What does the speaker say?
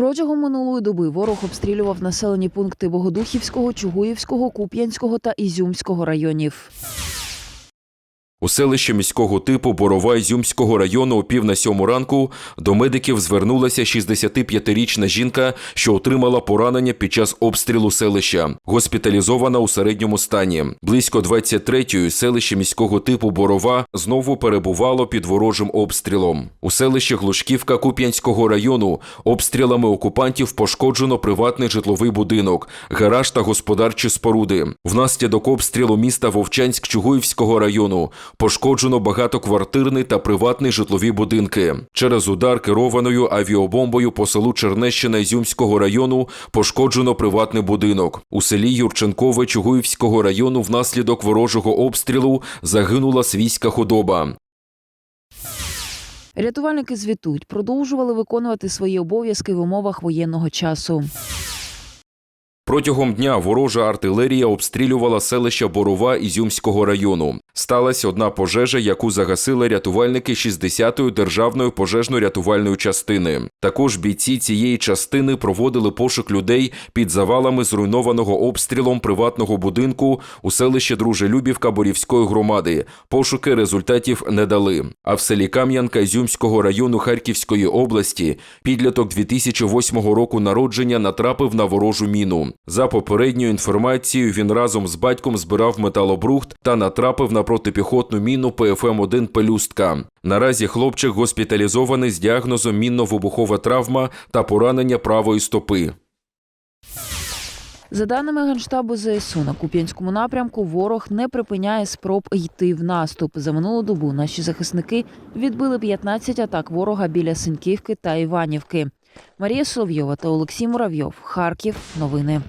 Протягом минулої доби ворог обстрілював населені пункти Богодухівського, Чугуївського, Куп'янського та Ізюмського районів. У селищі міського типу Борова Ізюмського району о пів на сьому ранку до медиків звернулася 65-річна жінка, що отримала поранення під час обстрілу селища, госпіталізована у середньому стані. Близько 23-ї селище міського типу Борова знову перебувало під ворожим обстрілом. У селищі Глушківка Куп'янського району обстрілами окупантів пошкоджено приватний житловий будинок, гараж та господарчі споруди. Внаслідок обстрілу міста Вовчанськ Чугуївського району пошкоджено багатоквартирний та приватний житлові будинки. Через удар керованою авіабомбою по селу Чернещина Ізюмського району пошкоджено приватний будинок. У селі Юрченкове Чугуївського району внаслідок ворожого обстрілу загинула свійська худоба. Рятувальники звітують, продовжували виконувати свої обов'язки в умовах воєнного часу. Протягом дня ворожа артилерія обстрілювала селища Борова Ізюмського району. Сталася одна пожежа, яку загасили рятувальники 60-ї державної пожежно-рятувальної частини. Також бійці цієї частини проводили пошук людей під завалами зруйнованого обстрілом приватного будинку у селищі Дружелюбівка Борівської громади. Пошуки результатів не дали. А в селі Кам'янка Ізюмського району Харківської області підліток 2008 року народження натрапив на ворожу міну. За попередньою інформацією, він разом з батьком збирав металобрухт та натрапив на протипіхотну міну ПФМ-1 «Пелюстка». Наразі хлопчик госпіталізований з діагнозом мінно-вибухова травма та поранення правої стопи. За даними Генштабу ЗСУ, на Куп'янському напрямку ворог не припиняє спроб йти в наступ. За минулу добу наші захисники відбили 15 атак ворога біля Синьківки та Іванівки. Марія Соловйова та Олексій Муравйов. Харків. Новини.